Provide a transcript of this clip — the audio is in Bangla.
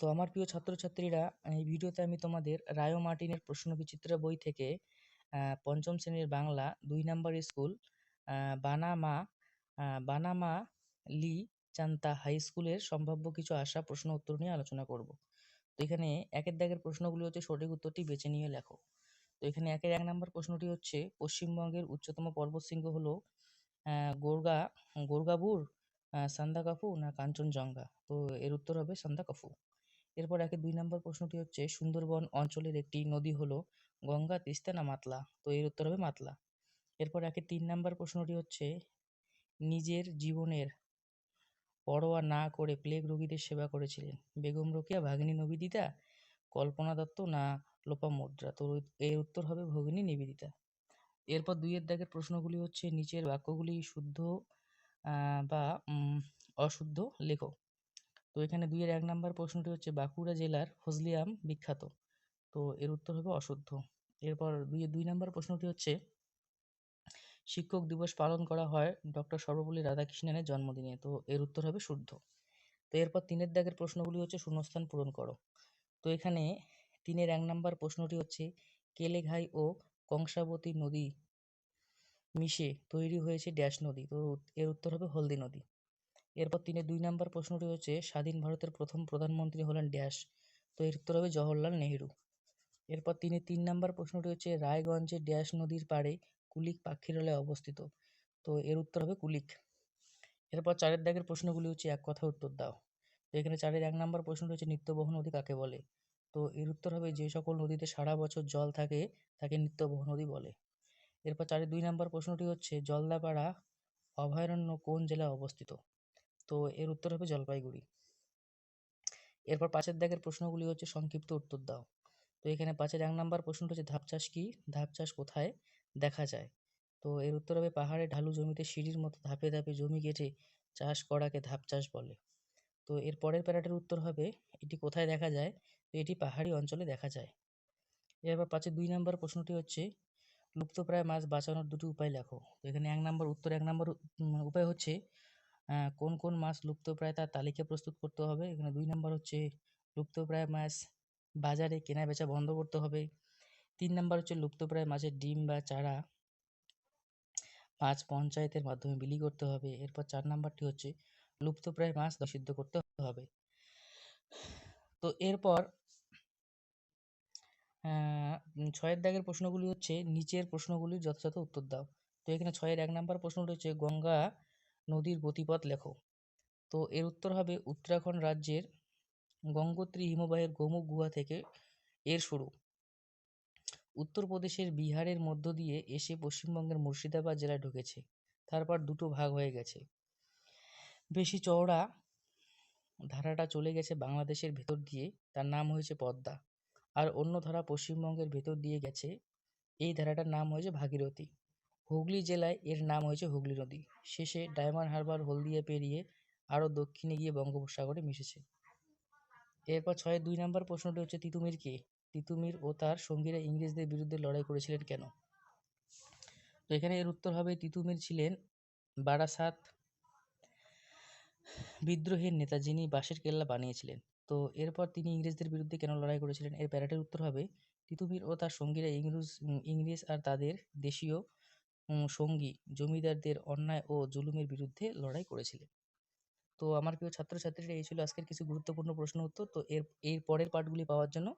তো আমার প্রিয় ছাত্রছাত্রীরা, এই ভিডিওতে আমি তোমাদের রায়ো মার্টিনের প্রশ্নবিচিত্র বই থেকে পঞ্চম শ্রেণির বাংলা দুই নাম্বার স্কুল বানামা বানামা লি চান্তা হাই স্কুলের সম্ভাব্য কিছু আশা, প্রশ্ন, উত্তর নিয়ে আলোচনা করব। তো এখানে একের দাগের প্রশ্নগুলি হচ্ছে সঠিক উত্তরটি বেছে নিয়ে লেখো। তো এখানে একের এক নম্বর প্রশ্নটি হচ্ছে, পশ্চিমবঙ্গের উচ্চতম পর্বতশৃঙ্গ হলো গোরগা, গোরগাবুর আহ, সান্দাকাফু না কাঞ্চনজঙ্ঘা? তো এর উত্তর হবে সান্দাকাফু। এরপর একের দুই নম্বর প্রশ্নটি হচ্ছে সুন্দরবন অঞ্চলের একটি নদী হলো গঙ্গা তিস্তা না মাতলা? তো এর উত্তর হবে মাতলা। এরপর একের তিন নম্বর প্রশ্নটি হচ্ছে নিজের জীবনের পরোয়া না করে প্লেগ রোগীদের সেবা করেছিলেন। বেগম রোকেয়া ভাগিনী নিবেদিতা কল্পনা দত্ত না লোপামুদ্রা তো এর উত্তর হবে ভগিনী নিবেদিতা। এরপর দুইয়ের দাগের প্রশ্নগুলি হচ্ছে নিচের বাক্যগুলি শুদ্ধ বা অশুদ্ধ লেখো তো এখানে দুইয়ের এক নম্বর প্রশ্নটি হচ্ছে, বাঁকুড়া জেলার ফজলি আম বিখ্যাত। তো এর উত্তর হবে অশুদ্ধ। এরপর দুইয়ের দুই নম্বর প্রশ্নটি হচ্ছে, শিক্ষক দিবস পালন করা হয় ডক্টর সর্বপল্লী রাধাকৃষ্ণনের জন্মদিনে। তো এর উত্তর হবে শুদ্ধ। তো এরপর তিনের দাগের প্রশ্নগুলি হচ্ছে, শূন্যস্থান পূরণ করো। তো এখানে তিনের এক নম্বর প্রশ্নটি হচ্ছে, কেলেঘাই ও কংসাবতী নদী মিশে তৈরি হয়েছে ড্যাশ নদী। তো এর উত্তর হবে হলদি নদী। এরপর তিনের দুই নম্বর প্রশ্নটি হচ্ছে, স্বাধীন ভারতের প্রথম প্রধানমন্ত্রী হলেন ড্যাশ। তো এর উত্তর হবে জওহরলাল নেহেরু। এরপর তিনের তিন নম্বর প্রশ্নটি হচ্ছে, রায়গঞ্জে ড্যাশ নদীর পাড়ে কুলিক পাখিরালয় অবস্থিত। তো এর উত্তর হবে কুলিক। এরপর চারের দাগের প্রশ্নগুলি হচ্ছে, এক কথা উত্তর দাও। তো এখানে চারের এক নম্বর প্রশ্নটি হচ্ছে, নিত্যবহ নদী কাকে বলে? তো এর উত্তর হবে, যে সকল নদীতে সারা বছর জল থাকে, তাকে নিত্যবহ নদী বলে। এরপর চারের দুই নম্বর প্রশ্নটি হচ্ছে, জলদাপাড়া অভয়ারণ্য কোন জেলায় অবস্থিত? তো এর উত্তর হবে জলপাইগুড়ি। এরপর পাঁচের দাগের প্রশ্নগুলি হচ্ছে, সংক্ষিপ্ত উত্তর দাও। তো এখানে পাঁচের এক নম্বর প্রশ্নটা হচ্ছে, ধাপ চাষ কি? ধাপ চাষ কোথায় দেখা যায়? তো এর উত্তর হবে, পাহাড়ে ঢালু জমিতে সিঁড়ির মতো ধাপে ধাপে জমি কেটে চাষ করাকে ধাপ চাষ বলে। তো এর পরের প্যারাটার উত্তর হবে, এটি কোথায় দেখা যায়? তো এটি পাহাড়ি অঞ্চলে দেখা যায়। এরপর পাঁচের দুই নম্বর প্রশ্নটি হচ্ছে লুপ্তপ্রায় মাছ বাঁচানোর দুটি উপায় লেখো। তো এখানে এক নম্বর উত্তর, এক নম্বর উপায় হচ্ছে কোন কোন মাছ লুপ্তপ্রায় তার তালিকা প্রস্তুত করতে হবে? এখানে দুই নম্বর হচ্ছে, লুপ্তপ্রায় মাছ বাজারে কেনা বেচা বন্ধ করতে হবে। তিন নম্বর হচ্ছে, লুপ্তপ্রায় মাছের ডিম বা চারা মাছ পঞ্চায়েতের মাধ্যমে বিলি করতে হবে। এরপর চার নাম্বারটি হচ্ছে, লুপ্তপ্রায় মাছ নিষিদ্ধ করতে হবে। তো এরপর ছয়ের দাগের প্রশ্নগুলি হচ্ছে, নিচের প্রশ্নগুলির যথাযথ উত্তর দাও। তো এখানে ছয়ের এক নাম্বার প্রশ্নটি হচ্ছে গঙ্গা নদীর গতিপথ লেখো। তো এর উত্তর হবে উত্তরাখণ্ড রাজ্যের গঙ্গোত্রী হিমবাহের গোমুখ গুহা থেকে এর শুরু। উত্তরপ্রদেশের বিহারের মধ্য দিয়ে এসে পশ্চিমবঙ্গের মুর্শিদাবাদ জেলায় ঢুকেছে। তারপর দুটো ভাগ হয়ে গেছে। বেশি চওড়া ধারাটা চলে গেছে বাংলাদেশের ভেতর দিয়ে। তার নাম হয়েছে পদ্মা। আর অন্য ধারা পশ্চিমবঙ্গের ভেতর দিয়ে গেছে। এই ধারাটার নাম হয়েছে ভাগীরথী। হুগলি জেলায় এর নাম হয়েছে হুগলি নদী। শেষে ডায়মন্ড হারবার হলদিয়া পেরিয়ে আরও দক্ষিণে গিয়ে বঙ্গোপসাগরে মিশেছে। এরপর ছয়ের দুই নম্বর প্রশ্নটি হচ্ছে, তিতুমির কে? তিতুমির ও তার সঙ্গীরা ইংরেজদের বিরুদ্ধে লড়াই করেছিলেন কেন? তো এখানে এর উত্তর হবে, তিতুমির ছিলেন বারাসাত বিদ্রোহের নেতা যিনি বাঁশের কেল্লা বানিয়েছিলেন। তো এরপর তিনি ইংরেজদের বিরুদ্ধে কেন লড়াই করেছিলেন? এর প্যারাটের উত্তর হবে, তিতুমির ও তার সঙ্গীরা ইংরেজ ইংরেজ আর তাদের দেশীয় সঙ্গী, জমিদারদের অন্যায় ও জুলুমের বিরুদ্ধে লড়াই করেছিলেন। তো আমার প্রিয় ছাত্রছাত্রীরা, এই ছিল আজকের কিছু গুরুত্বপূর্ণ প্রশ্ন উত্তর। তো এর এর পরের পাঠগুলি পাওয়ার জন্য